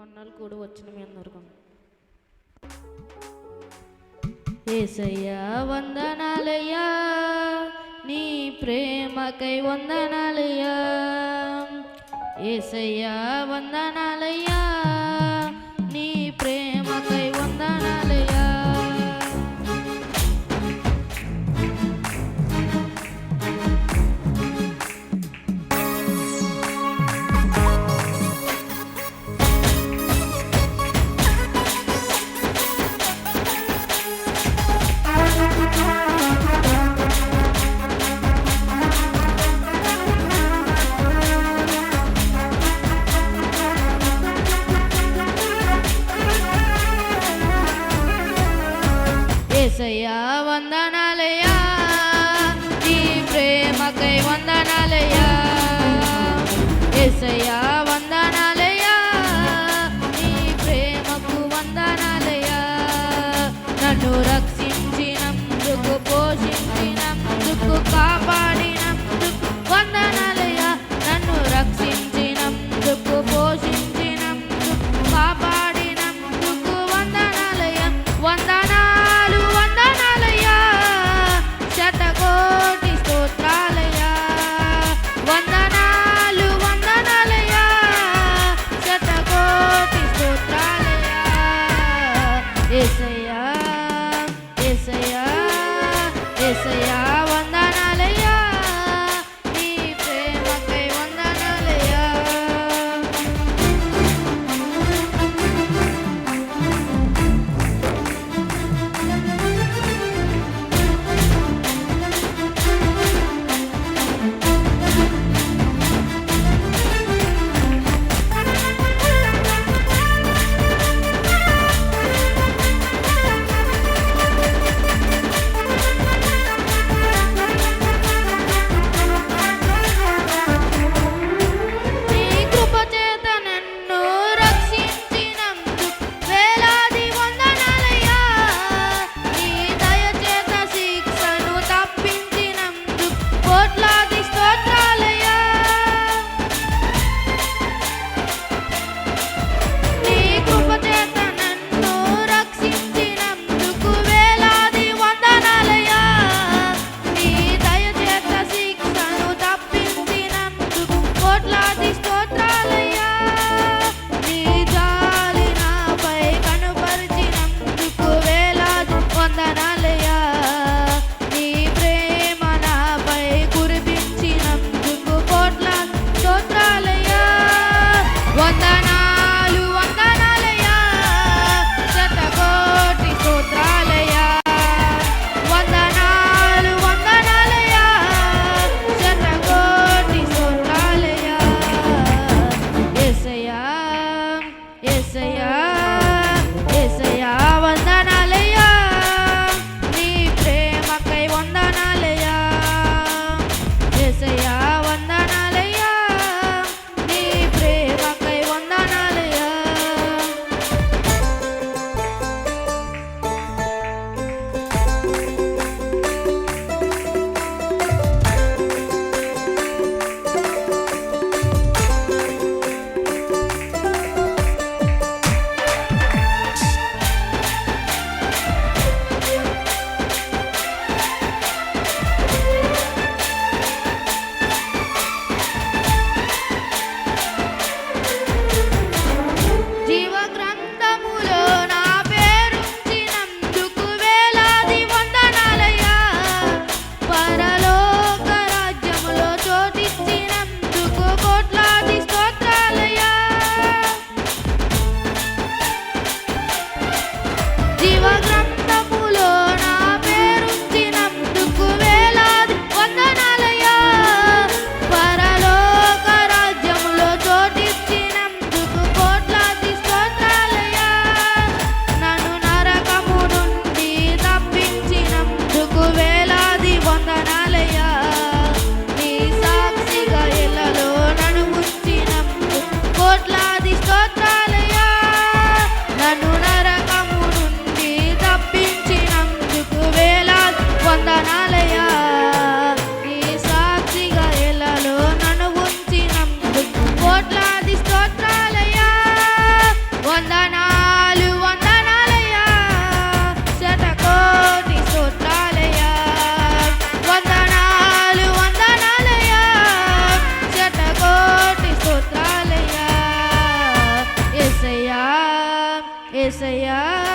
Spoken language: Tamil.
கொன்னால் கூட வச்சுனமே இருந்திருக்கும் ஏசையா வந்த நாளையா நீ பிரேம கை வந்த நாளையா ஏசையா வந்த நாளையா ఏసయ్యా వందనాలయ్యా నీ ప్రేమకై వందనాలయ్యా ఏసయ్యా ఏసయ్యా